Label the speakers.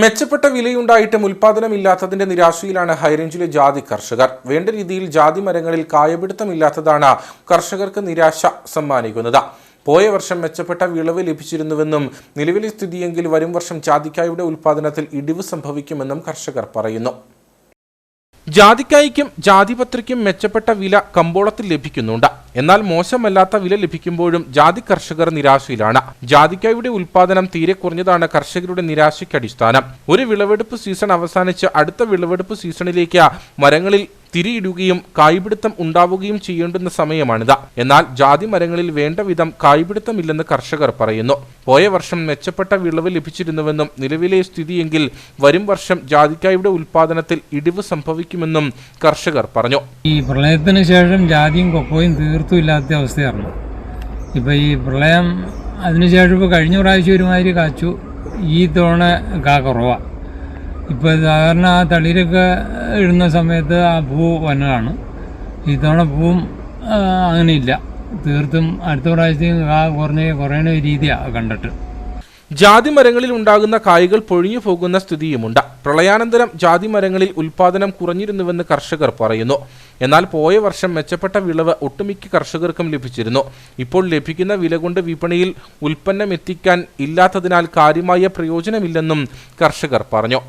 Speaker 1: മെച്ചപ്പെട്ട വിലയുണ്ടായിട്ടും ഉൽപാദനമില്ലാത്തതിന്റെ നിരാശയിലാണ് ഹൈറേഞ്ചിലെ ജാതി കർഷകർ. വേണ്ട രീതിയിൽ ജാതി മരങ്ങളിൽ കായപിടുത്തമില്ലാത്തതാണ് കർഷകർക്ക് നിരാശ സമ്മാനിക്കുന്നത്. പോയ വർഷം മെച്ചപ്പെട്ട വിളവ് ലഭിച്ചിരുന്നുവെന്നും നിലവിലെ സ്ഥിതിയെങ്കിൽ വരും വർഷം ജാതിക്കായുടെ ഉൽപാദനത്തിൽ ഇടിവ് സംഭവിക്കുമെന്നും കർഷകർ പറയുന്നു. ജാതിക്കായ്ക്കും ജാതിപത്രിക്കും മെച്ചപ്പെട്ട വില കമ്പോളത്തിൽ ലഭിക്കുന്നുണ്ട്. എന്നാൽ മോശമല്ലാത്ത വില ലഭിക്കുമ്പോഴും ജാതി കർഷകർ നിരാശയിലാണ്. ജാതിക്കായുടെ ഉൽപാദനം തീരെ കുറഞ്ഞതാണ് കർഷകരുടെ നിരാശയ്ക്ക് അടിസ്ഥാനം. ഒരു വിളവെടുപ്പ് സീസൺ അവസാനിച്ച് അടുത്ത വിളവെടുപ്പ് സീസണിലേക്ക് മരങ്ങളിൽ തിരിയിടുകയും കായ്പിടുത്തം ഉണ്ടാവുകയും ചെയ്യേണ്ടുന്ന സമയമാണിത്. എന്നാൽ ജാതി മരങ്ങളിൽ വേണ്ട വിധം കായ്പിടുത്തമില്ലെന്ന് കർഷകർ പറയുന്നു. പോയ വർഷം മെച്ചപ്പെട്ട വിളവ് ലഭിച്ചിരുന്നുവെന്നും നിലവിലെ സ്ഥിതിയെങ്കിൽ വരും വർഷം ജാതിക്കായുടെ ഉൽപാദനത്തിൽ ഇടിവ് സംഭവിക്കുമെന്നും കർഷകർ പറഞ്ഞു.
Speaker 2: ഈ പ്രളയത്തിന് ശേഷം ജാതിയും കൊക്കോയും തീർത്തും ഇല്ലാത്ത അവസ്ഥയാണ് ഇപ്പോൾ ഈ പ്രളയം അതിനുശേഷം ഇപ്പോൾ കഴിഞ്ഞ പ്രാവശ്യം ഒരുമാതിരി കാച്ചു. ഈ തവണ കാ കുറവാണ് ഇപ്പോൾ സാധാരണ ആ തളിരൊക്കെ ഇടുന്ന സമയത്ത് ആ പൂ വന്നതാണ്. ഈ തവണ പൂവും അങ്ങനെയില്ല. തീർത്തും അടുത്ത പ്രാവശ്യത്തേക്കും കാ കുറഞ്ഞ കുറയുന്ന രീതിയാണ് കണ്ടിട്ട്.
Speaker 1: ജാതി മരങ്ങളിൽ ഉണ്ടാകുന്ന കായ്കൾ പൊഴിഞ്ഞു പോകുന്ന സ്ഥിതിയുമുണ്ട്. പ്രളയാനന്തരം ജാതി മരങ്ങളിൽ ഉൽപാദനം കുറഞ്ഞിരുന്നുവെന്ന് കർഷകർ പറയുന്നു. എന്നാൽ പോയ വർഷം മെച്ചപ്പെട്ട വിളവ് ഒട്ടുമിക്ക കർഷകർക്കും ലഭിച്ചിരുന്നു. ഇപ്പോൾ ലഭിക്കുന്ന വില കൊണ്ട് വിപണിയിൽ ഉൽപ്പന്നം എത്തിക്കാൻ ഇല്ലാത്തതിനാൽ കാര്യമായ പ്രയോജനമില്ലെന്നും കർഷകർ പറഞ്ഞു.